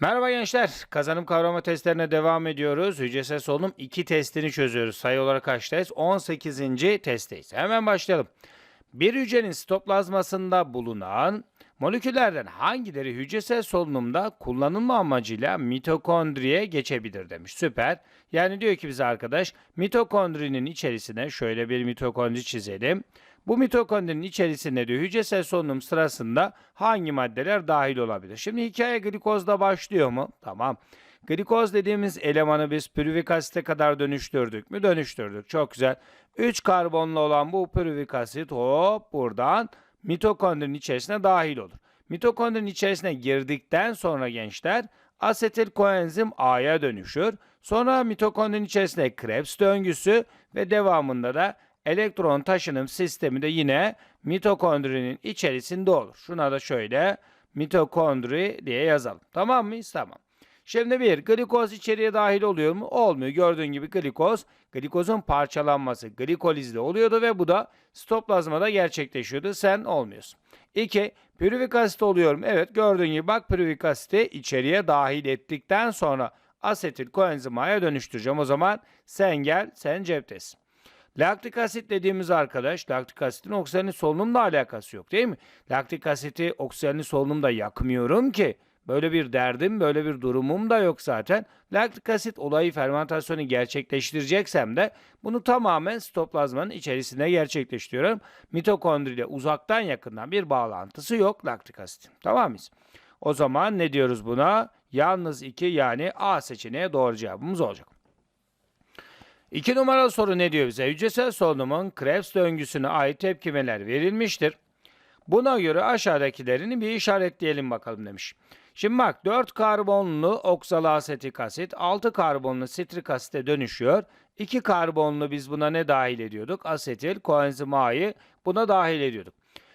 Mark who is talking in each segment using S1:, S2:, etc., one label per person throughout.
S1: Merhaba gençler. Kazanım kavrama testlerine devam ediyoruz. Hücresel solunum 2 testini çözüyoruz. Sayı olarak kaçtayız? 18. testteyiz. Hemen başlayalım. Bir hücrenin sitoplazmasında bulunan moleküllerden hangileri hücresel solunumda kullanılma amacıyla mitokondriye geçebilir demiş. Süper. Yani diyor ki bize arkadaş mitokondrinin içerisine şöyle bir mitokondri çizelim. Bu mitokondrinin içerisinde diyor hücresel solunum sırasında hangi maddeler dahil olabilir? Şimdi hikaye glikozda başlıyor mu? Tamam. Glikoz dediğimiz elemanı biz pürüvik asite kadar dönüştürdük mü? Dönüştürdük. Çok güzel. 3 karbonlu olan bu pürüvik asit hop buradan mitokondrinin içerisine dahil olur. Mitokondrinin içerisine girdikten sonra gençler asetil koenzim A'ya dönüşür. Sonra mitokondrinin içerisinde Krebs döngüsü ve devamında da elektron taşınım sistemi de yine mitokondrinin içerisinde olur. Şuna da şöyle mitokondri diye yazalım. Tamam mıyız? Tamam. Şimdi bir, glikoz içeriye dahil oluyor mu? Olmuyor. Gördüğün gibi glikoz, glikozun parçalanması glikolizle oluyordu ve bu da sitoplazmada gerçekleşiyordu. Sen olmuyorsun. İki, pürüvik asit oluyor mu? Evet gördüğün gibi bak pürüvik asiti içeriye dahil ettikten sonra asetil koenzim A'ya dönüştüreceğim. O zaman sen gel, sen ceptesin. Laktik asit dediğimiz arkadaş, laktik asitin oksijenli solunumla alakası yok değil mi? Laktik asiti oksijenli solunumda yakmıyorum ki. Böyle bir derdim, böyle bir durumum da yok zaten. Laktik asit olayı fermentasyonu gerçekleştireceksem de bunu tamamen sitoplazmanın içerisinde gerçekleştiriyorum. Mitokondri ile uzaktan yakından bir bağlantısı yok laktik asitin. Tamam mıyız? O zaman ne diyoruz buna? Yalnız 2 yani A seçeneği doğru cevabımız olacak. İki numaralı soru ne diyor bize? Hücresel solunumun Krebs döngüsüne ait tepkimeler verilmiştir. Buna göre aşağıdakilerini bir işaretleyelim bakalım demiş. Şimdi bak 4 karbonlu oksalasetik asit 6 karbonlu sitrik asite dönüşüyor. 2 karbonlu biz buna ne dahil ediyorduk? Asetil koenzim A'yı buna dahil ediyorduk.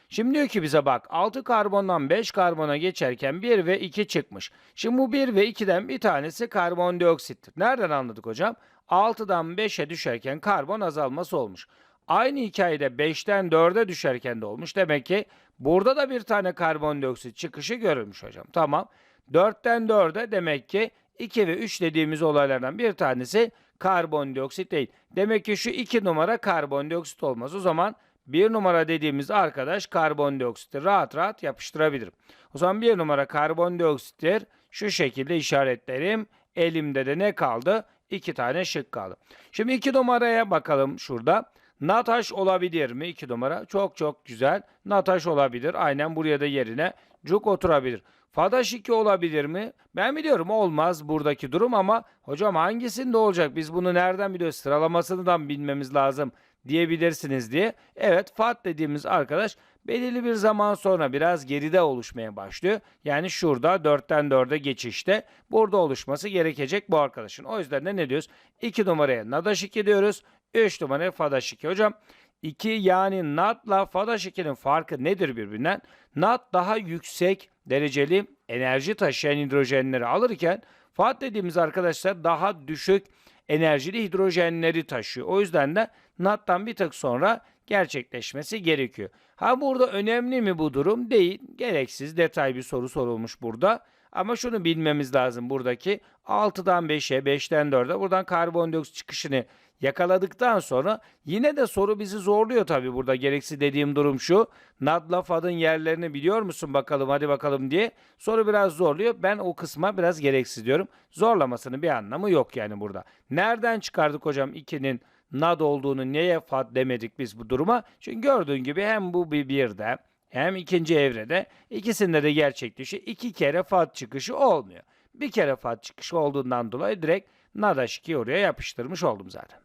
S1: Şimdi diyor ki bize bak 6 karbondan 5 karbona geçerken 1 ve 2 çıkmış. Şimdi bu 1 ve 2'den bir tanesi karbondioksittir. Nereden anladık hocam? 6'dan 5'e düşerken karbon azalması olmuş. Aynı hikayede 5'ten 4'e düşerken de olmuş. Demek ki burada da bir tane karbondioksit çıkışı görülmüş hocam. Tamam. 4'ten 4'e demek ki 2 ve 3 dediğimiz olaylardan bir tanesi karbondioksit değil. Demek ki şu 2 numara karbondioksit olmaz. O zaman 1 numara dediğimiz arkadaş karbondioksiti rahat rahat yapıştırabilirim. O zaman 1 numara karbondioksittir. Şu şekilde işaretlerim. Elimde de ne kaldı? 2 tane şık kaldı. Şimdi 2 numaraya bakalım şurada. Nataş olabilir mi? 2 numara. Çok çok güzel. Nataş olabilir. Aynen buraya da yerine cuk oturabilir. Fadaş 2 olabilir mi? Ben biliyorum olmaz buradaki durum ama hocam hangisinde olacak? Biz bunu nereden biliyoruz? Sıralamasını da bilmemiz lazım diyebilirsiniz diye. Evet Fat dediğimiz arkadaş belirli bir zaman sonra biraz geride oluşmaya başlıyor. Yani şurada 4'ten 4'e geçişte burada oluşması gerekecek bu arkadaşın. O yüzden de ne diyoruz? 2 numaraya Nadaş 2 diyoruz. 3 numaraya Fadaş 2. Hocam 2 yani NAT'la Fadaş 2'nin farkı nedir birbirinden? NAT daha yüksek dereceli enerji taşıyan hidrojenleri alırken FAT dediğimiz arkadaşlar daha düşük enerjili hidrojenleri taşıyor. O yüzden de NAT'tan bir tık sonra gerçekleşmesi gerekiyor. Ha burada önemli mi bu durum? Değil. Gereksiz detay bir soru sorulmuş burada. Ama şunu bilmemiz lazım buradaki 6'dan 5'e, 5'ten 4'e buradan karbondioksit çıkışını yakaladıktan sonra yine de soru bizi zorluyor tabii burada. Gereksiz dediğim durum şu. Nadla Fad'ın yerlerini biliyor musun bakalım hadi bakalım diye. Soru biraz zorluyor. Ben o kısma biraz gereksiz diyorum. Zorlamasının bir anlamı yok yani burada. Nereden çıkardık hocam 2'nin nad olduğunu neye Fad demedik biz bu duruma? Çünkü gördüğün gibi hem bu bir birde hem ikinci evrede ikisinde de gerçekleşiyor. İki kere Fad çıkışı olmuyor. Bir kere Fad çıkışı olduğundan dolayı direkt Nadaş 2'yi oraya yapıştırmış oldum zaten.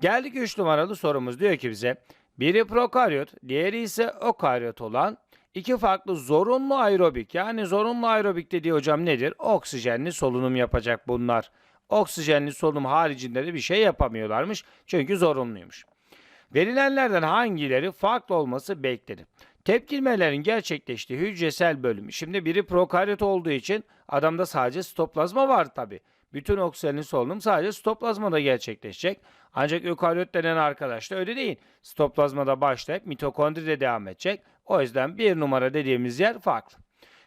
S1: Geldik 3 numaralı sorumuz. Diyor ki bize biri prokaryot, diğeri ise okaryot olan iki farklı zorunlu aerobik. Yani zorunlu aerobik dediği hocam nedir? Oksijenli solunum yapacak bunlar. Oksijenli solunum haricinde de bir şey yapamıyorlarmış. Çünkü zorunluymuş. Verilenlerden hangileri farklı olması beklenir? Tepkimelerin gerçekleştiği hücresel bölümü. Şimdi biri prokaryot olduğu için adamda sadece sitoplazma var tabi. Bütün oksijenli solunum sadece sitoplazmada gerçekleşecek. Ancak ökaryot denen arkadaş da öyle değil. Sitoplazmada başlayıp mitokondride devam edecek. O yüzden bir numara dediğimiz yer farklı.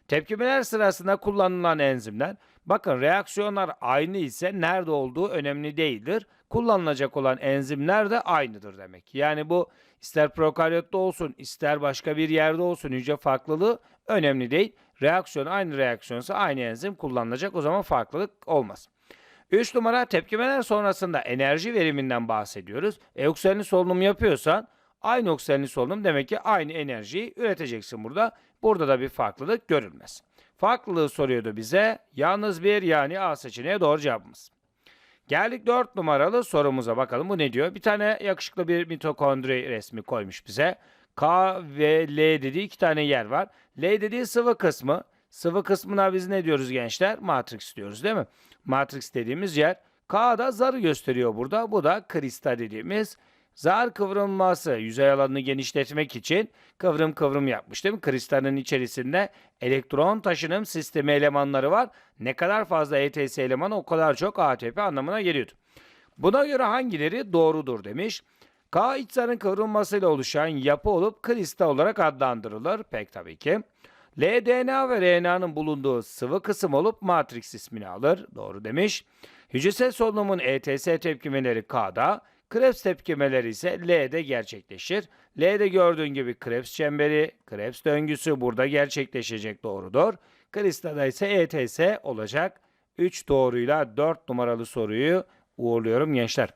S1: Tepkimeler sırasında kullanılan enzimler, bakın reaksiyonlar aynı ise nerede olduğu önemli değildir. Kullanılacak olan enzimler de aynıdır demek. Yani bu ister prokaryotta olsun, ister başka bir yerde olsun hücre farklılığı önemli değil. Reaksiyon aynı reaksiyonsa aynı enzim kullanılacak o zaman farklılık olmaz. 3 numara tepkimeler sonrasında enerji veriminden bahsediyoruz. E, oksijenli solunum yapıyorsan aynı oksijenli solunum demek ki aynı enerjiyi üreteceksin burada. Burada da bir farklılık görülmez. Farklılığı soruyordu bize. Yalnız bir yani A seçeneği doğru cevabımız. Geldik 4 numaralı sorumuza bakalım. Bu ne diyor? Bir tane yakışıklı bir mitokondri resmi koymuş bize. K ve L dediği iki tane yer var. L dediği sıvı kısmı. Sıvı kısmına biz ne diyoruz gençler? Matrix diyoruz değil mi? Matrix dediğimiz yer. K da zarı gösteriyor burada. Bu da kristal dediğimiz zar kıvrılması. Yüzey alanını genişletmek için kıvrım kıvrım yapmış değil mi? Kristalin içerisinde elektron taşınım sistemi elemanları var. Ne kadar fazla ETS elemanı o kadar çok ATP anlamına geliyordu. Buna göre hangileri doğrudur demiş. K iç zarın kıvrılmasıyla oluşan yapı olup kristal olarak adlandırılır. Pek tabii ki. LDNA ve RNA'nın bulunduğu sıvı kısım olup matrix ismini alır. Doğru demiş. Hücresel solunumun ETS tepkimeleri K'da, Krebs tepkimeleri ise L'de gerçekleşir. L'de gördüğün gibi Krebs çemberi, Krebs döngüsü burada gerçekleşecek doğrudur. Kristalda ise ETS olacak. 3 doğruyla 4 numaralı soruyu uğurluyorum gençler.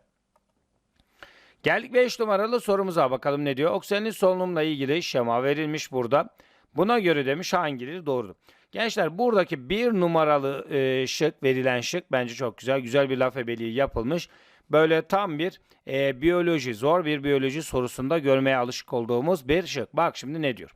S1: Geldik 5 numaralı sorumuza bakalım ne diyor. Oksijenli solunumla ilgili şema verilmiş burada. Buna göre demiş hangileri doğrudur. Gençler buradaki bir numaralı e, şık verilen şık bence çok güzel. Güzel bir laf ebeliği yapılmış. Böyle tam bir e, biyoloji, zor bir biyoloji sorusunda görmeye alışık olduğumuz bir şık. Bak şimdi ne diyor?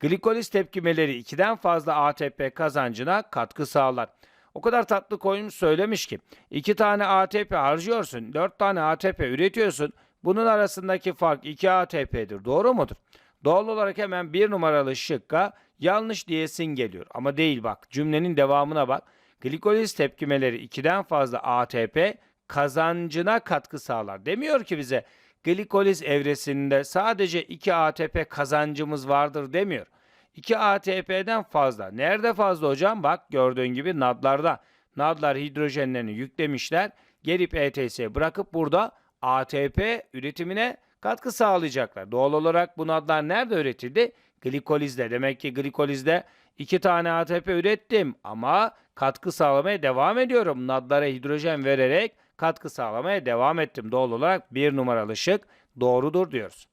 S1: Glikoliz tepkimeleri 2'den fazla ATP kazancına katkı sağlar. O kadar tatlı koymuş söylemiş ki 2 tane ATP harcıyorsun, 4 tane ATP üretiyorsun. Bunun arasındaki fark 2 ATP'dir. Doğru mudur? Doğal olarak hemen bir numaralı şıkka yanlış diyesin geliyor. Ama değil bak cümlenin devamına bak. Glikoliz tepkimeleri 2'den fazla ATP kazancına katkı sağlar. Demiyor ki bize glikoliz evresinde sadece 2 ATP kazancımız vardır demiyor. 2 ATP'den fazla. Nerede fazla hocam? Bak gördüğün gibi nadlarda. Nadlar hidrojenlerini yüklemişler. Gelip ETS'ye bırakıp burada ATP üretimine katkı sağlayacaklar. Doğal olarak bu nadlar nerede üretildi? Glikolizde. Demek ki glikolizde 2 tane ATP ürettim ama katkı sağlamaya devam ediyorum. Nadlara hidrojen vererek katkı sağlamaya devam ettim. Doğal olarak bir numaralı şık doğrudur diyoruz.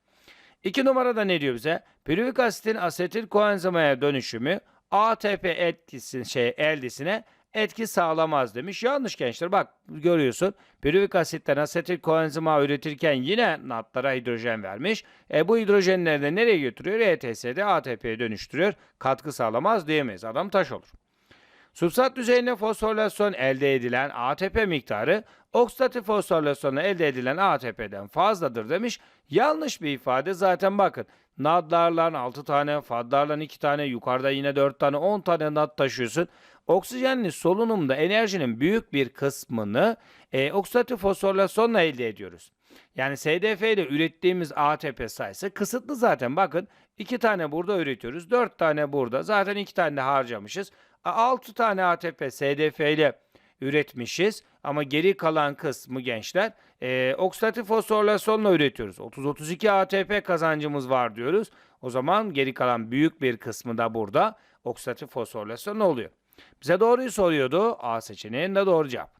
S1: İki numarada ne diyor bize? Pürüvik asitin asetil koenzimaya dönüşümü ATP etkisi şey eldisine etki sağlamaz demiş. Yanlış gençler bak görüyorsun. Pürüvik asitten asetil koenzima üretirken yine natlara hidrojen vermiş. E bu hidrojenleri de nereye götürüyor? ETS'de ATP'ye dönüştürüyor. Katkı sağlamaz diyemeyiz. Adam taş olur. Substrat düzeyinde fosforilasyon elde edilen ATP miktarı oksidatif fosforilasyonla elde edilen ATP'den fazladır demiş. Yanlış bir ifade zaten bakın. Nadlarla 6 tane, fadlarla 2 tane, yukarıda yine 4 tane, 10 tane nad taşıyorsun. Oksijenli solunumda enerjinin büyük bir kısmını e, oksidatif fosforilasyonla elde ediyoruz. Yani SDF ile ürettiğimiz ATP sayısı kısıtlı zaten. Bakın 2 tane burada üretiyoruz, 4 tane burada. Zaten 2 tane de harcamışız. 6 tane ATP SDF ile üretmişiz ama geri kalan kısmı gençler e, oksidatif fosforilasyonla üretiyoruz. 30-32 ATP kazancımız var diyoruz. O zaman geri kalan büyük bir kısmı da burada oksidatif fosforilasyon oluyor. Bize doğruyu soruyordu. A seçeneğinde doğru cevap.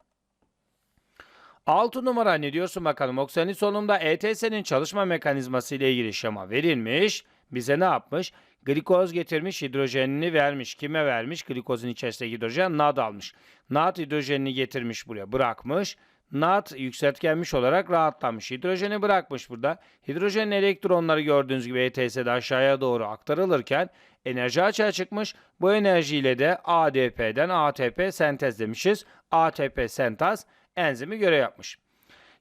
S1: 6 numara ne diyorsun bakalım. Oksijenin solunumda ETS'nin çalışma mekanizması ile ilgili şema verilmiş. Bize ne yapmış? Glikoz getirmiş, hidrojenini vermiş. Kime vermiş? Glikozun içerisinde hidrojen NAD almış. NAD hidrojenini getirmiş buraya bırakmış. NAD yükseltgenmiş olarak rahatlamış. Hidrojeni bırakmış burada. Hidrojenin elektronları gördüğünüz gibi ETS'de aşağıya doğru aktarılırken enerji açığa çıkmış. Bu enerjiyle de ADP'den ATP sentezlemişiz. ATP sentaz enzimi görev yapmış.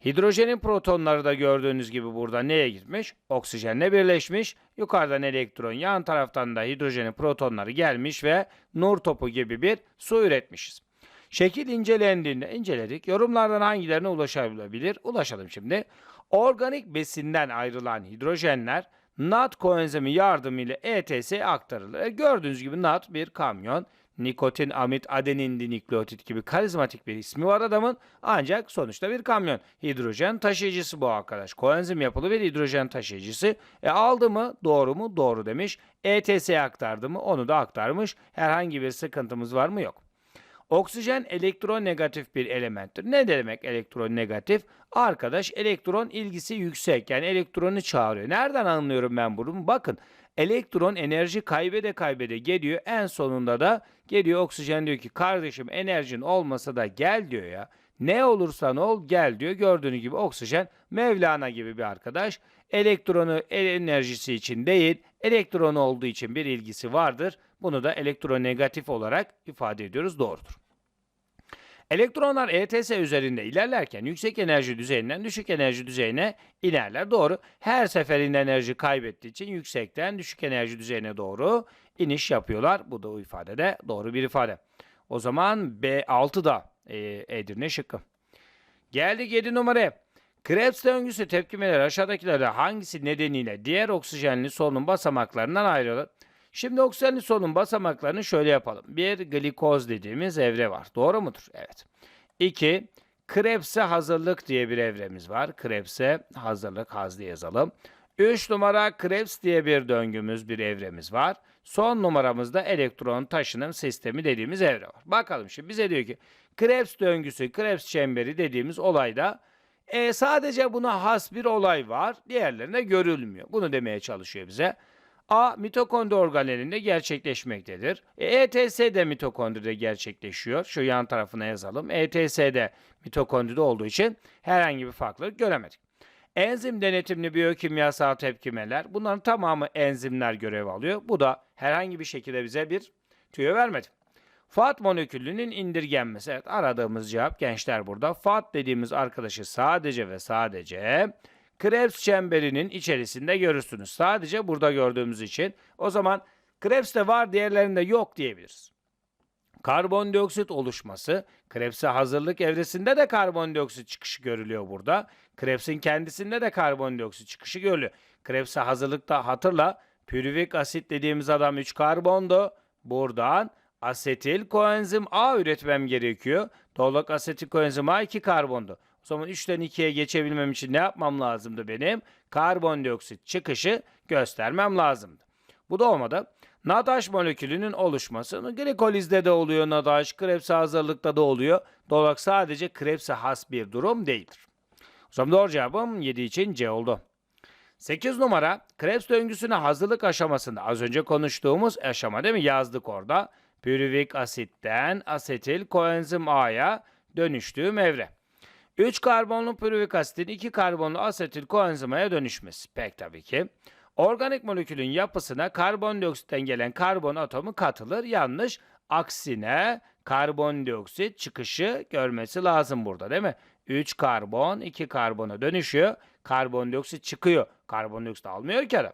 S1: Hidrojenin protonları da gördüğünüz gibi burada neye gitmiş? Oksijenle birleşmiş. Yukarıdan elektron, yan taraftan da hidrojenin protonları gelmiş ve nur topu gibi bir su üretmişiz. Şekil incelendiğinde inceledik. Yorumlardan hangilerine ulaşabilir? Ulaşalım şimdi. Organik besinden ayrılan hidrojenler NAT koenzimi yardımıyla ETS'ye aktarılır. E, gördüğünüz gibi NAT bir kamyon. Nikotin, amit, adenin, dinükleotit gibi karizmatik bir ismi var adamın. Ancak sonuçta bir kamyon. Hidrojen taşıyıcısı bu arkadaş. Koenzim yapılı bir hidrojen taşıyıcısı. E aldı mı? Doğru mu? Doğru demiş. ETS'ye aktardı mı? Onu da aktarmış. Herhangi bir sıkıntımız var mı? Yok. Oksijen elektronegatif bir elementtir. Ne demek elektronegatif? Arkadaş elektron ilgisi yüksek. Yani elektronu çağırıyor. Nereden anlıyorum ben bunu? Bakın elektron enerji kaybede kaybede geliyor. En sonunda da geliyor oksijen diyor ki kardeşim enerjin olmasa da gel diyor ya. Ne olursan ol gel diyor. Gördüğünüz gibi oksijen Mevlana gibi bir arkadaş. Elektronu enerjisi için değil, elektron olduğu için bir ilgisi vardır. Bunu da elektronegatif olarak ifade ediyoruz. Doğrudur. Elektronlar ETS üzerinde ilerlerken yüksek enerji düzeyinden düşük enerji düzeyine inerler. Doğru. Her seferinde enerji kaybettiği için yüksekten düşük enerji düzeyine doğru iniş yapıyorlar. Bu da o ifadede doğru bir ifade. O zaman B6 da e, Edirne şıkkı. Geldik 7 numaraya. Krebs döngüsü tepkimeleri aşağıdakilerden hangisi nedeniyle diğer oksijenli solunum basamaklarından ayrılır? Şimdi oksijenli solunum basamaklarını şöyle yapalım. Bir glikoz dediğimiz evre var. Doğru mudur? Evet. İki, Krebs'e hazırlık diye bir evremiz var. Krebs'e hazırlık haz diye yazalım. 3 numara Krebs diye bir döngümüz, bir evremiz var. Son numaramızda elektron taşınım sistemi dediğimiz evre var. Bakalım şimdi bize diyor ki Krebs döngüsü, Krebs çemberi dediğimiz olayda e, sadece buna has bir olay var. Diğerlerine görülmüyor. Bunu demeye çalışıyor bize. A. Mitokondri organelinde gerçekleşmektedir. E, ETS de mitokondride gerçekleşiyor. Şu yan tarafına yazalım. ETS de mitokondride olduğu için herhangi bir farklılık göremedik. Enzim denetimli biyokimyasal tepkimeler. Bunların tamamı enzimler görev alıyor. Bu da herhangi bir şekilde bize bir tüyo vermedi. Fat molekülünün indirgenmesi. Evet aradığımız cevap gençler burada. Fat dediğimiz arkadaşı sadece ve sadece Krebs çemberinin içerisinde görürsünüz. Sadece burada gördüğümüz için. O zaman Krebs'te var diğerlerinde yok diyebiliriz. Karbondioksit oluşması, Krebs'e hazırlık evresinde de karbondioksit çıkışı görülüyor burada. Krebs'in kendisinde de karbondioksit çıkışı görülüyor. Krebs'e hazırlıkta hatırla, pürüvik asit dediğimiz adam 3 karbondu. Buradan asetil koenzim A üretmem gerekiyor. Doğal asetil koenzim A 2 karbondu. O zaman 3'ten 2'ye geçebilmem için ne yapmam lazımdı benim? Karbondioksit çıkışı göstermem lazımdı. Bu da olmadı. NADH molekülünün oluşması glikolizde de oluyor NADH, Krebs'e hazırlıkta da oluyor. Doğal sadece Krebs'e has bir durum değildir. O zaman doğru cevabım 7 için C oldu. 8 numara Krebs döngüsüne hazırlık aşamasında az önce konuştuğumuz aşama değil mi? Yazdık orada. Pürüvik asitten asetil koenzim A'ya dönüştüğüm evre. 3 karbonlu pürüvik asitin 2 karbonlu asetil koenzimaya dönüşmesi. Pek tabii ki. Organik molekülün yapısına karbondioksitten gelen karbon atomu katılır. Yanlış. Aksine karbondioksit çıkışı görmesi lazım burada değil mi? 3 karbon 2 karbona dönüşüyor. Karbondioksit çıkıyor. Karbondioksit almıyor ki adam.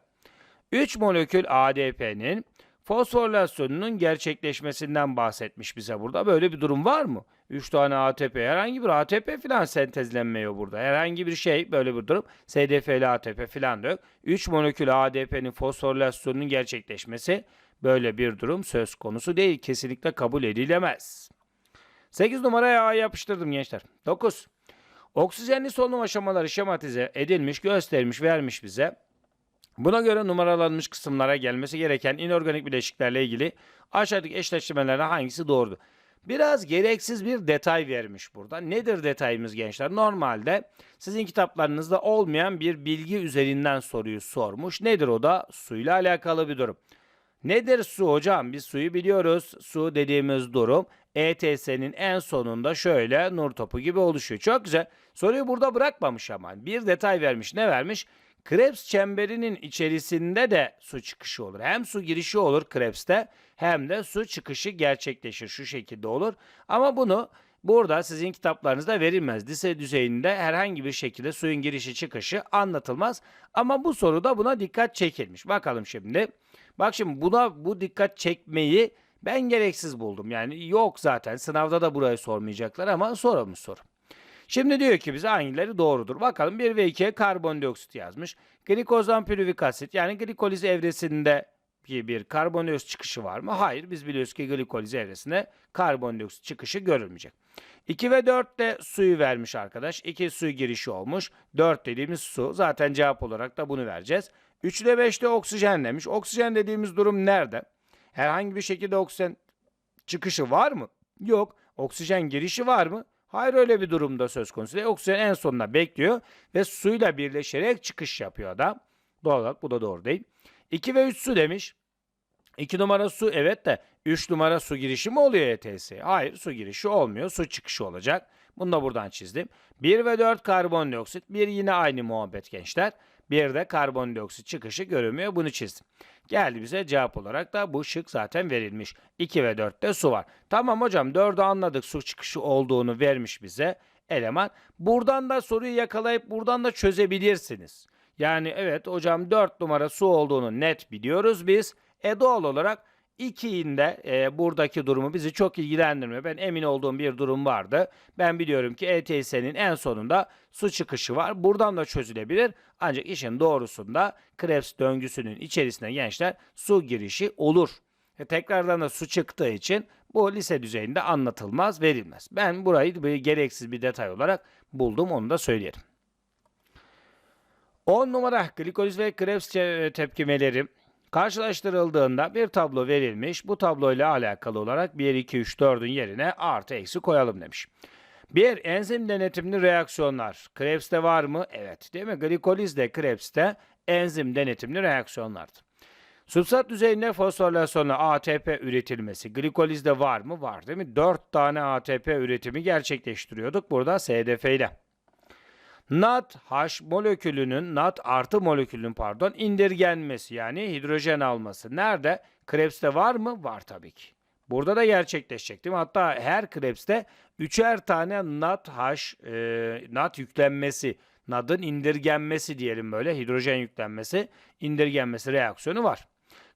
S1: 3 molekül ADP'nin fosforilasyonunun gerçekleşmesinden bahsetmiş bize burada. Böyle bir durum var mı? 3 tane ATP, herhangi bir ATP falan sentezlenmiyor burada. Herhangi bir şey böyle bir durum. SDF'li ATP falan da yok. 3 molekül ADP'nin fosforilasyonunun gerçekleşmesi böyle bir durum söz konusu değil. Kesinlikle kabul edilemez. 8 numaraya A yapıştırdım gençler. 9. Oksijenli solunum aşamaları şematize edilmiş, göstermiş, vermiş bize. Buna göre numaralanmış kısımlara gelmesi gereken inorganik bileşiklerle ilgili aşağıdaki eşleştirmelerden hangisi doğrudur? Biraz gereksiz bir detay vermiş burada. Nedir detayımız gençler? Normalde sizin kitaplarınızda olmayan bir bilgi üzerinden soruyu sormuş. Nedir o da? Suyla alakalı bir durum. Nedir su hocam? Biz suyu biliyoruz. Su dediğimiz durum ETS'nin en sonunda şöyle nur topu gibi oluşuyor. Çok güzel. Soruyu burada bırakmamış ama. Bir detay vermiş. Ne vermiş? Krebs çemberinin içerisinde de su çıkışı olur. Hem su girişi olur Krebs'te hem de su çıkışı gerçekleşir. Şu şekilde olur. Ama bunu burada sizin kitaplarınızda verilmez. Lise düzeyinde herhangi bir şekilde suyun girişi çıkışı anlatılmaz. Ama bu soruda buna dikkat çekilmiş. Bakalım şimdi. Bak şimdi buna bu dikkat çekmeyi ben gereksiz buldum. Yani yok zaten sınavda da burayı sormayacaklar ama sorulmuş soru. Şimdi diyor ki bize hangileri doğrudur. Bakalım 1 ve 2'ye karbondioksit yazmış. Glikozdan pürüvik asit yani glikoliz evresinde bir, karbondioksit çıkışı var mı? Hayır. Biz biliyoruz ki glikoliz evresinde karbondioksit çıkışı görülmeyecek. 2 ve 4 de suyu vermiş arkadaş. 2 su girişi olmuş. 4 dediğimiz su. Zaten cevap olarak da bunu vereceğiz. 3 ile 5 de oksijen demiş. Oksijen dediğimiz durum nerede? Herhangi bir şekilde oksijen çıkışı var mı? Yok. Oksijen girişi var mı? Hayır öyle bir durumda söz konusu değil. Oksijen en sonunda bekliyor ve suyla birleşerek çıkış yapıyor da. Doğal olarak bu da doğru değil. 2 ve 3 su demiş. 2 numara su evet de 3 numara su girişi mi oluyor ETS? Hayır su girişi olmuyor. Su çıkışı olacak. Bunu da buradan çizdim. 1 ve 4 karbondioksit. Bir yine aynı muhabbet gençler. Bir de karbondioksit çıkışı görünmüyor. Bunu çizdim. Geldi bize cevap olarak da bu şık zaten verilmiş. 2 ve 4'te su var. Tamam hocam 4'ü anladık su çıkışı olduğunu vermiş bize eleman. Buradan da soruyu yakalayıp buradan da çözebilirsiniz. Yani evet hocam 4 numara su olduğunu net biliyoruz biz. E doğal olarak 2'nin de e, buradaki durumu bizi çok ilgilendirmiyor. Ben emin olduğum bir durum vardı. Ben biliyorum ki ETS'nin en sonunda su çıkışı var. Buradan da çözülebilir. Ancak işin doğrusunda Krebs döngüsünün içerisine gençler su girişi olur. E, tekrardan da su çıktığı için bu lise düzeyinde anlatılmaz, verilmez. Ben burayı bir gereksiz bir detay olarak buldum onu da söyleyelim. 10 numara glikoliz ve Krebs te- tepkimeleri karşılaştırıldığında bir tablo verilmiş. Bu tabloyla alakalı olarak 1, 2, 3, 4'ün yerine artı eksi koyalım demiş. Bir enzim denetimli reaksiyonlar. Krebs'te var mı? Evet. Değil mi? Glikoliz de Krebs'te enzim denetimli reaksiyonlardır. Substrat düzeyinde fosforilasyonla ATP üretilmesi glikolizde var mı? Var değil mi? 4 tane ATP üretimi gerçekleştiriyorduk burada SDF ile. NAD H molekülünün NAD artı molekülünün pardon indirgenmesi yani hidrojen alması. Nerede? Krebs'te var mı? Var tabii ki. Burada da gerçekleşecek değil mi? Hatta her Krebs'te üçer tane NAD H e, NAD yüklenmesi, NAD'ın indirgenmesi diyelim böyle hidrojen yüklenmesi, indirgenmesi reaksiyonu var.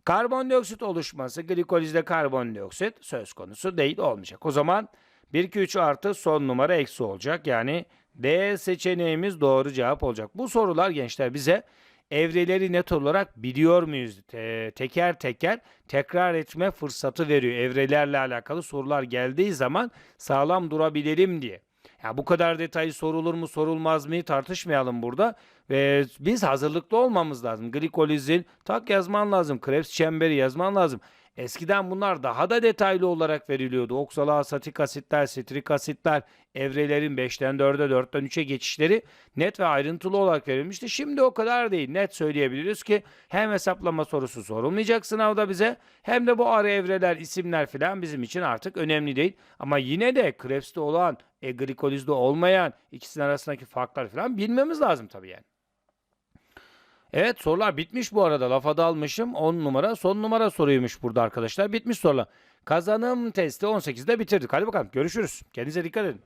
S1: Karbondioksit oluşması, glikolizde karbondioksit söz konusu değil olmayacak. O zaman 1, 2, 3 artı son numara eksi olacak. Yani D seçeneğimiz doğru cevap olacak. Bu sorular gençler bize evreleri net olarak biliyor muyuz? Te- teker teker tekrar etme fırsatı veriyor. Evrelerle alakalı sorular geldiği zaman sağlam durabilelim diye. Ya bu kadar detaylı sorulur mu sorulmaz mı tartışmayalım burada. Ve biz hazırlıklı olmamız lazım. Glikolizin tak yazman lazım. Krebs çemberi yazman lazım. Eskiden bunlar daha da detaylı olarak veriliyordu. Oksaloasetik asitler, sitrik asitler, evrelerin 5'ten 4'e 4'ten 3'e geçişleri net ve ayrıntılı olarak verilmişti. Şimdi o kadar değil. Net söyleyebiliriz ki hem hesaplama sorusu sorulmayacak sınavda bize hem de bu ara evreler, isimler filan bizim için artık önemli değil. Ama yine de Krebs'te olan, e, glikolizde olmayan ikisinin arasındaki farklar filan bilmemiz lazım tabii yani. Evet sorular bitmiş bu arada. Lafa dalmışım. 10 numara son numara soruymuş burada arkadaşlar. Bitmiş sorular. Kazanım testi 18'de bitirdik. Hadi bakalım görüşürüz. Kendinize dikkat edin.